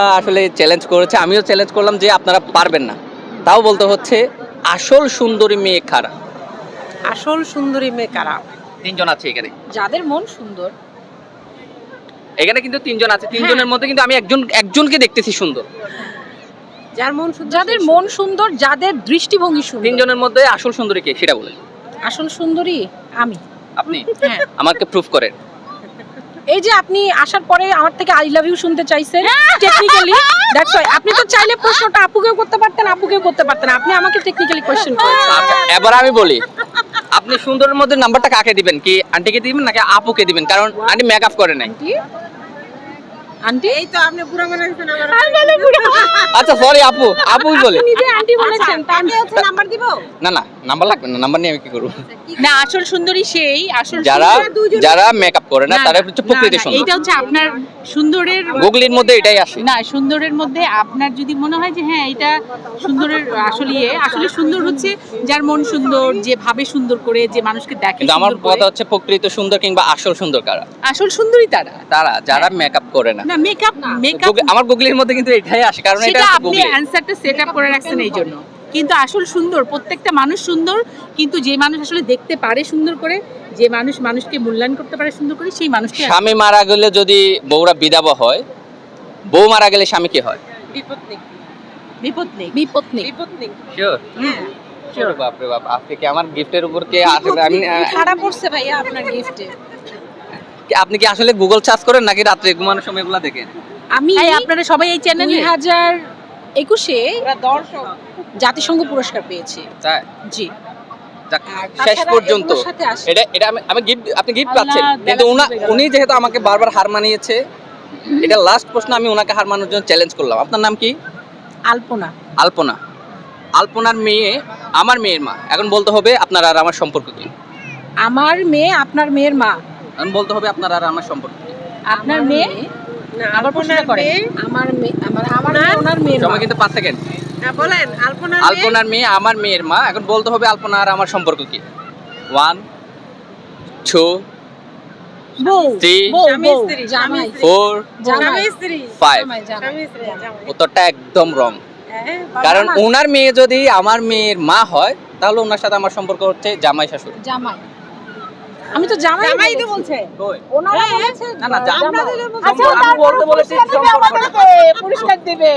আসলে চ্যালেঞ্জ করেছে আমিও চ্যালেঞ্জ করলাম যে আপনারা পারবেন না। তাও বলতে হচ্ছে আসল সুন্দরী মেয়ে খারাপ আসল সুন্দরী মেয়ে কারা? তিনজন আছে এখানে। যাদের মন সুন্দর। এখানে কিন্তু তিনজন আছে। তিনজনের মধ্যে কিন্তু আমি একজন একজনকে দেখতেছি সুন্দর। যার মন সুন্দর যাদের মন সুন্দর যাদের দৃষ্টিভঙ্গি সুন্দর। তিনজনের মধ্যে আসল সুন্দরী কে? সেটা বলেন। আসল সুন্দরী আমি। আপনি? হ্যাঁ। আমাকে প্রুফ করেন। এই যে আপনি আসার পরে আমার থেকে আই লাভ ইউ শুনতে চাইছেন টেকনিক্যালি দ্যাটস ওয়াই আপনি তো চাইলে প্রশ্নটা আপুকেও করতে পারতেন আপুকেও করতে পারতেন। আপনি আমাকে টেকনিক্যালি কোশ্চেন করেছেন। আচ্ছা এবার আমি বলি আপনি সুন্দরের মধ্যে নাম্বারটা কাকে দিবেন? কি আন্টিকে দিবেন নাকি আপুকে দিবেন? কারণ আন্টি মেকআপ করে নাই। আন্টি? আন্টি এই তো আপনি বুড়া বানাইছেন আমার আচ্ছা সরি আপু আপুই বলে? নিজে আন্টি বলেছেন আমি হচ্ছে নাম্বার দিব? না না নাম্বার লাগবে না নাম্বার নিয়ে আমি কি করব? না আসল সুন্দরী সেই আসল যারা যারা মেকআপ করে না তারা হচ্ছে প্রকৃতি সুন্দর এইটা হচ্ছে আপনার সুন্দরের গুগলির মধ্যে এটাই আসে। না সুন্দরের মধ্যে আপনার যদি মনে হয় যে হ্যাঁ এটা সুন্দরের আসলে ইয়ে আসলে সুন্দর হচ্ছে যার মন সুন্দর যে ভাবে সুন্দর করে যে মানুষকে দেখে কিন্তু আমার কথা হচ্ছে প্রকৃত সুন্দর কিংবা আসল সুন্দর কারা? আসল সুন্দরী তারা। তারা যারা মেকআপ করে না। না মেকআপ মেকআপ আমার গুগলির মধ্যে কিন্তু এটাই আসে কারণ এটা আপনি অ্যানসারটা সেট আপ করে রাখছেন এই জন্য কিন্তু আসল সুন্দর প্রত্যেকটা মানুষ সুন্দর কিন্তু যে মানুষ আসলে দেখতে পারে সুন্দর করে যে মানুষ মানুষকে মূল্যায়ন করতে পারে সুন্দর করে সেই মানুষকে স্বামী মারা গেলে যদি বউরা বিধবা হয় বউ মারা গেলে স্বামী কি হয়? বিপদ নেই শিওর শিওর বাপ রে বাপ আজকে কি আমার গিফটের উপর কে আসলে আমি খারাপ পড়ছে ভাইয়া আপনার গিফটে। আপনি কি আসলে গুগল সার্চ করেন নাকি রাত্রে ঘুমানোর সময় এগুলা দেখেন? আমি আপনারা সবাই এই চ্যানেলে দুই হাজার একুশে দর্শক। জাতিসংঘ পুরস্কার পেয়েছি। জি। শেষ পর্যন্ত। এটা এটা আমি আমি গিফট আপনি গিফট পাচ্ছেন। কিন্তু উনা যেহেতু আমাকে বারবার হার মানিয়েছে এটা লাস্ট প্রশ্ন আমি ওনাকে হার মানানোর জন্য চ্যালেঞ্জ করলাম। আপনার নাম কি? আলপনা। আলপনা। আলপনার মেয়ে আমার মেয়ের মা। এখন বলতে হবে আপনার আর আমার সম্পর্ক কি? আমার মেয়ে আপনার মেয়ের মা। এখন বলতে হবে আপনার আর আমার সম্পর্ক কি? আপনার মেয়ে আলপনার মেয়ে আমার মেয়ে আমার আমার ওনার মেয়ের মা। কিন্তু পাঁচ সেকেন্ড হ্যাঁ, বলেন আলপনার আলপনার মেয়ে আমার মেয়ের মা। এখন বলতে হবে আলপনা আর আমার সম্পর্ক কি। ওয়ান টু স্ত্রী জামাই। উত্তরটা একদম রং হ্যাঁ, কারণ ওনার মেয়ে যদি আমার মেয়ের মা হয় তাহলে ওনার সাথে আমার সম্পর্ক হচ্ছে জামাই শাশুড়ি। জামাই। আমি তো জামাই জামাই তো বলছে ওনারা বলেছে না না জামাই। জামাই আমরা বলতে বলেছি। পুরস্কার দেবে